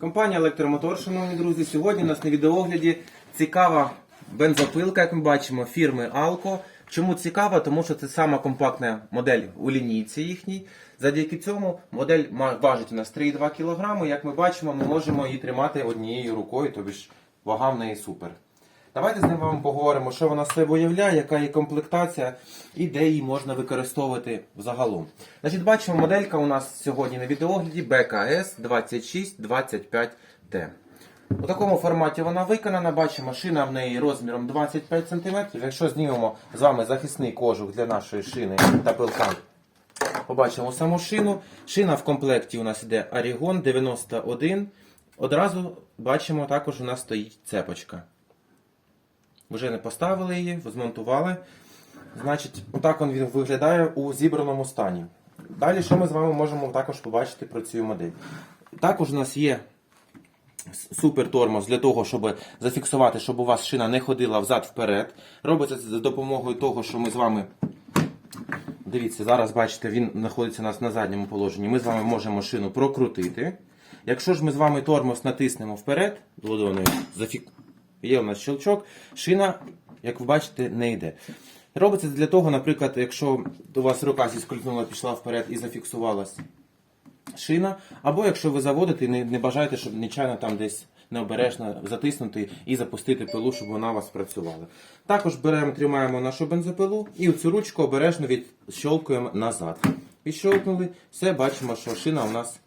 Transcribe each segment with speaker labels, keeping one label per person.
Speaker 1: Компанія Електромотор, шановні друзі, сьогодні у нас на відеогляді цікава бензопилка, як ми бачимо, фірми Alco. Чому цікава? Тому що це сама компактна модель у лінійці їхній. Завдяки цьому модель важить у нас 3,2 кг. Як ми бачимо, ми можемо її тримати однією рукою, тобі ж вага в неї супер. Давайте з ним вам поговоримо, що вона себе уявляє, яка її комплектація і де її можна використовувати взагалом. Значить, бачимо, моделька у нас сьогодні на відеогляді БКС 2625T. У такому форматі вона виконана. Бачимо, шина в неї розміром 25 см. Якщо знімемо з вами захисний кожух для нашої шини та пилка, побачимо саму шину. Шина в комплекті у нас йде Орігон 91. Одразу бачимо, також у нас стоїть цепочка. Вже не поставили її, змонтували. Значить, отак він виглядає у зібраному стані. Далі, що ми з вами можемо також побачити про цю модель? Також у нас є супер тормоз для того, щоб зафіксувати, щоб у вас шина не ходила взад-вперед. Робиться це за допомогою того, що ми з вами. Дивіться, зараз бачите, він знаходиться у нас на задньому положенні. Ми з вами можемо шину прокрутити. Якщо ж ми з вами тормоз натиснемо вперед, ладоною, зафік... є у нас щелчок, шина, як ви бачите, не йде. Робиться для того, наприклад, якщо у вас рука зіскользнула, пішла вперед і зафіксувалась шина, або якщо ви заводите і не, не бажаєте, щоб нечайно там десь необережно затиснути і запустити пилу, щоб вона у вас працювала. Також беремо, тримаємо нашу бензопилу і цю ручку обережно відщолкуємо назад. Відщолкнули, все, бачимо, що шина у нас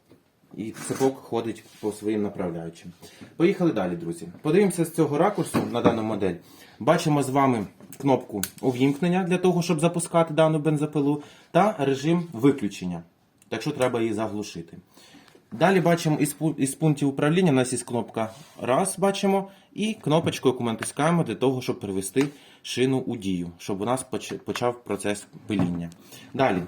Speaker 1: і цепок ходить по своїм направляючим. Поїхали далі, друзі. Подивимося з цього ракурсу на дану модель. Бачимо з вами кнопку увімкнення для того, щоб запускати дану бензопилу, та режим виключення, якщо треба її заглушити. Далі бачимо із, пу- із пунктів управління у нас є кнопка раз, бачимо, і кнопочку, яку ми натискаємо для того, щоб перевести шину у дію, щоб у нас почав процес пиління. Далі.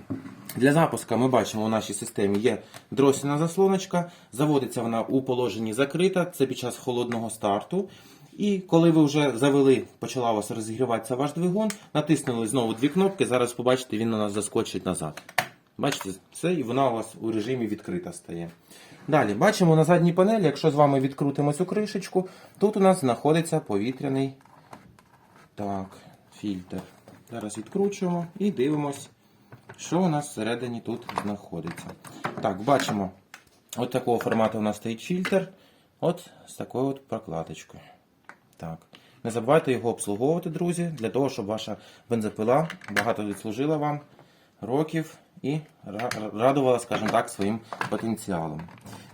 Speaker 1: Для запуска ми бачимо у нашій системі є дросільна заслоночка, заводиться вона у положенні закрита, це під час холодного старту. І коли ви вже завели, почала у вас розігріватися ваш двигун, натиснули знову дві кнопки, зараз побачите, він у нас заскочить назад. Бачите, все, і вона у вас у режимі відкрита стає. Далі, бачимо на задній панелі, якщо з вами відкрутимо цю кришечку, тут у нас знаходиться повітряний так, фільтр. Зараз відкручуємо і дивимось, що у нас всередині тут знаходиться. Так, бачимо, от такого формату у нас стоїть фільтр. От з такою от прокладочкою. Так. Не забувайте його обслуговувати, друзі, для того, щоб ваша бензопила багато відслужила вам років і радувала, скажімо так, своїм потенціалом.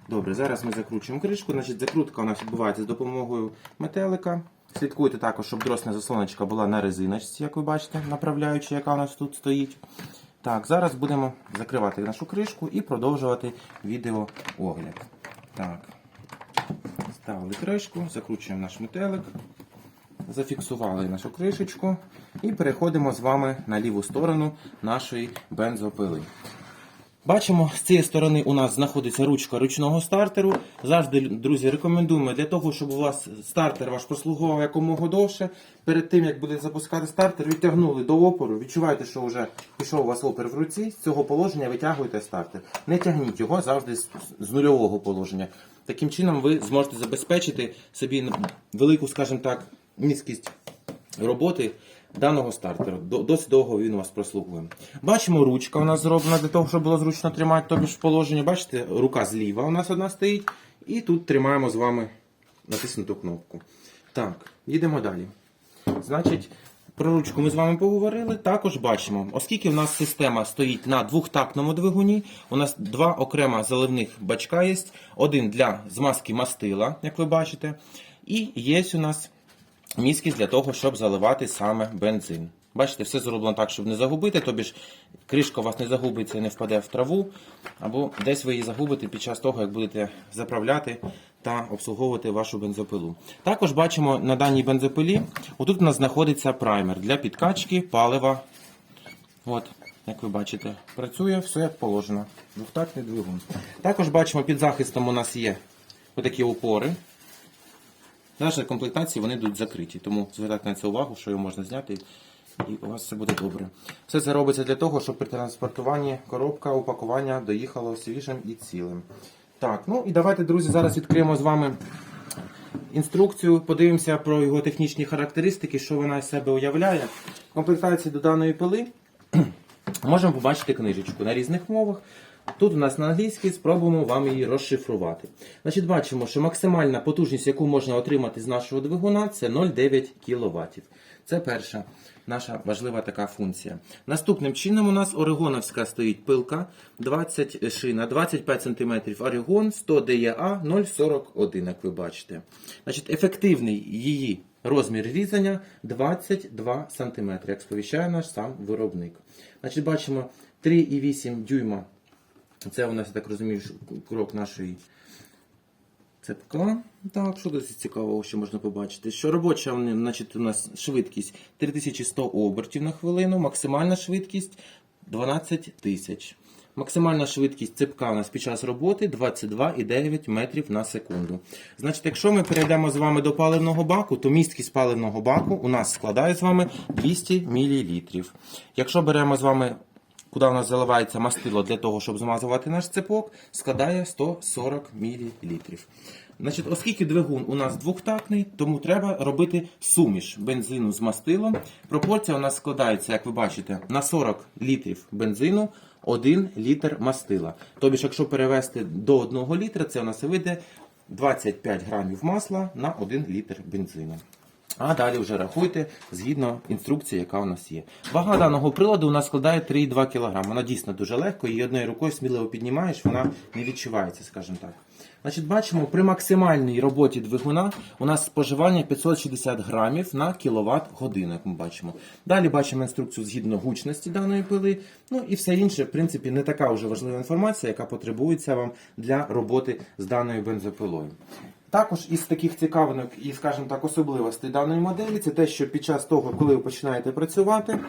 Speaker 1: Добре, зараз ми закручуємо кришку. Значить, закрутка у нас відбувається з допомогою метелика. Слідкуйте також, щоб дросна заслоночка була на резиночці, як ви бачите, направляюча, яка у нас тут стоїть. Так, зараз будемо закривати нашу кришку і продовжувати відеоогляд. Так. Ставили кришку, закручуємо наш метелик, зафіксували нашу кришечку і переходимо з вами на ліву сторону нашої бензопили. Бачимо, з цієї сторони у нас знаходиться ручка ручного стартеру. Завжди, друзі, рекомендуємо для того, щоб у вас стартер ваш прослугував якомога довше. Перед тим, як будете запускати стартер, відтягнули до опору. Відчуваєте, що вже пішов у вас опір в руці. З цього положення витягуєте стартер. Не тягніть його завжди з, нульового положення. Таким чином ви зможете забезпечити собі велику, скажімо так, міськість роботи даного стартеру. До- Досить довго він у вас прослугує. Бачимо, ручка у нас зроблена для того, щоб було зручно тримати тобі ж в. Бачите, рука зліва у нас одна стоїть. І тут тримаємо з вами натиснуту кнопку. Так, їдемо далі. Значить, про ручку ми з вами поговорили. Також бачимо, оскільки в нас система стоїть на двохтактному двигуні, у нас два окрема заливних бачка є. Один для змазки мастила, як ви бачите. І є у нас міськість для того, щоб заливати саме бензин. Бачите, все зроблено так, щоб не загубити, тобі ж кришка у вас не загубиться і не впаде в траву, або десь ви її загубите під час того, як будете заправляти та обслуговувати вашу бензопилу. Також бачимо на даній бензопилі, отут у нас знаходиться праймер для підкачки палива. От, як ви бачите, працює все як положено. Двохтактний двигун. Також бачимо, під захистом у нас є отакі опори. В нашій комплектації вони йдуть закриті, тому звертайте на це увагу, що його можна зняти, і у вас все буде добре. Все це робиться для того, щоб при транспортуванні коробка упакування доїхало свіжим і цілим. Так, ну і давайте, друзі, зараз відкриємо з вами інструкцію, подивимося про його технічні характеристики, що вона з себе уявляє. Комплектації до даної пили можемо побачити книжечку на різних мовах. Тут у нас на англійській спробуємо вам її розшифрувати. Значить, бачимо, що максимальна потужність, яку можна отримати з нашого двигуна, це 0,9 кВт. Це перша наша важлива така функція. Наступним чином у нас орегоновська стоїть пилка 20 шина, 25 см орегон, 100 DEA 0,41, як ви бачите. Значить, ефективний її розмір різання 22 см, як сповіщає наш сам виробник. Значить, бачимо 3,8 дюйма. Це у нас, я так розумію, крок нашої цепка. Так, що досить цікавого ще можна побачити? Що робоча значить, у нас швидкість 3100 обертів на хвилину, максимальна швидкість 12 тисяч. Максимальна швидкість цепка у нас під час роботи 22,9 метрів на секунду. Значить, якщо ми перейдемо з вами до паливного баку, то місткість паливного баку у нас складає з вами 200 мл. Якщо беремо з вами куди у нас заливається мастило для того, щоб змазувати наш цепок, складає 140 мл. Значить, оскільки двигун у нас двохтактний, тому треба робити суміш бензину з мастилом. Пропорція у нас складається, як ви бачите, на 40 літрів бензину 1 літр мастила. Тобто, якщо перевести до 1 літра, це у нас вийде 25 грамів масла на 1 літр бензину. А далі вже рахуйте згідно інструкції, яка у нас є. Вага даного приладу у нас складає 3,2 кг. Вона дійсно дуже легко, її одною рукою сміливо піднімаєш, вона не відчувається, скажімо так. Значить, бачимо, при максимальній роботі двигуна у нас споживання 560 грамів на кіловат годину, як ми бачимо. Далі бачимо інструкцію згідно гучності даної пили. Ну і все інше, в принципі, не така вже важлива інформація, яка потребується вам для роботи з даною бензопилою. Також із таких цікавинок і, скажімо так, особливостей даної моделі, це те, що під час того, коли ви починаєте працювати,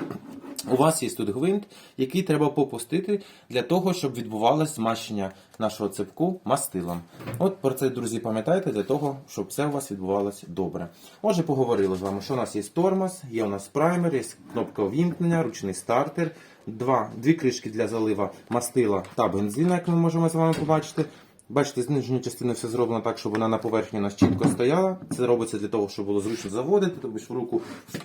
Speaker 1: у вас є тут гвинт, який треба попустити для того, щоб відбувалося змащення нашого цепку мастилом. От про це, друзі, пам'ятайте, для того, щоб все у вас відбувалося добре. Отже, поговорили з вами, що у нас є тормоз, є у нас праймер, є кнопка увімкнення, ручний стартер, два, дві кришки для залива мастила та бензину, як ми можемо з вами побачити. Бачите, з нижньої все зроблено так, щоб вона на поверхні у нас чітко стояла. Це робиться для того, щоб було зручно заводити, тобто в руку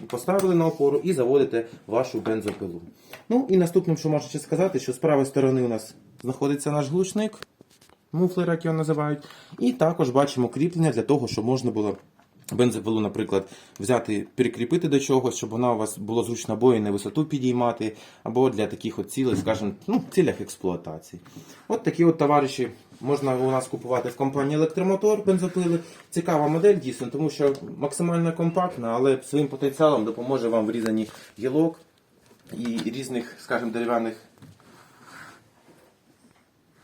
Speaker 1: поставили на опору і заводите вашу бензопилу. Ну і наступним, що можу ще сказати, що з правої сторони у нас знаходиться наш глушник, муфлер, як його називають. І також бачимо кріплення для того, щоб можна було бензопилу, наприклад, взяти, перекріпити до чогось, щоб вона у вас було зручно або і на висоту підіймати, або для таких от цілей, скажімо, ну, цілях експлуатації. От такі от товариші можна у нас купувати в компанії Електромотор бензопили. Цікава модель дійсно, тому що максимально компактна, але своїм потенціалом допоможе вам в різанні гілок і різних, скажімо, дерев'яних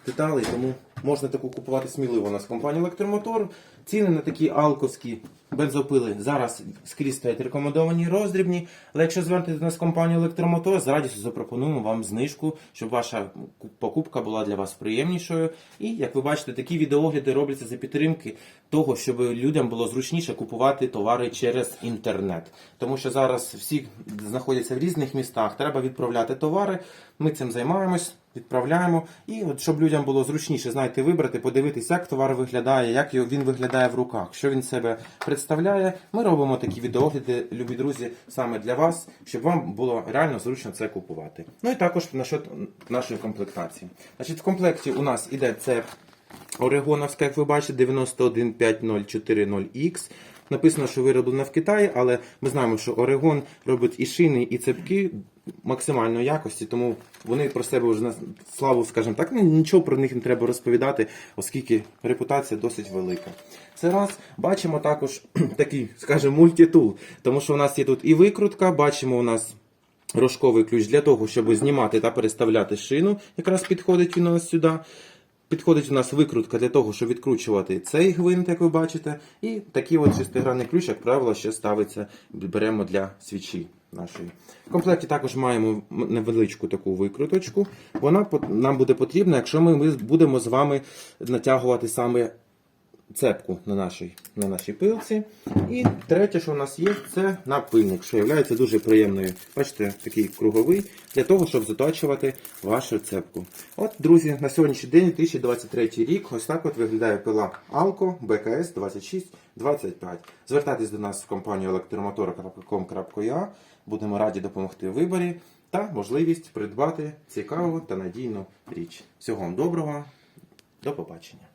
Speaker 1: деталей, тому можна таку купувати сміливо у нас в компанії Електромотор. Ціни на такі алковські бензопили зараз скрізь стоять рекомендовані роздрібні. Але якщо звернетеся до нас в компанію Електромотор, з радістю запропонуємо вам знижку, щоб ваша покупка була для вас приємнішою. І як ви бачите, такі відеогляди робляться за підтримки того, щоб людям було зручніше купувати товари через інтернет. Тому що зараз всі знаходяться в різних містах, треба відправляти товари. Ми цим займаємось. Відправляємо, і от щоб людям було зручніше, знаєте, вибрати, подивитись, як товар виглядає, як він виглядає в руках, що він себе представляє. Ми робимо такі відеогляди, любі друзі, саме для вас, щоб вам було реально зручно це купувати. Ну і також насчет нашої комплектації. Значить, в комплекті у нас іде це Орегоновська, як ви бачите, 9150440X. Написано, що вироблено в Китаї, але ми знаємо, що Орегон робить і шини, і цепки максимальної якості, тому вони про себе вже на славу, скажімо так, ну, нічого про них не треба розповідати, оскільки репутація досить велика. Це раз. Бачимо також такий, скажімо, мультитул, тому що у нас є тут і викрутка, бачимо у нас. Рожковий ключ для того, щоб знімати та переставляти шину, якраз підходить він у нас сюди. Підходить у нас викрутка для того, щоб відкручувати цей гвинт, як ви бачите. І такий от шестигранний ключ, як правило, ще ставиться, беремо для свічі нашої. В комплекті також маємо невеличку таку викруточку. Вона нам буде потрібна, якщо ми, будемо з вами натягувати саме цепку на нашій, на нашій пилці. І третє, що у нас є, це напильник, що є дуже приємною. Бачите, такий круговий, для того, щоб заточувати вашу цепку. От, друзі, на сьогоднішній день, 2023 рік, ось так от виглядає пила Alco BKS 2625. Звертайтесь до нас в компанію електромотора.com.ua. Будемо раді допомогти в виборі та можливість придбати цікаву та надійну річ. Всього вам доброго, до побачення.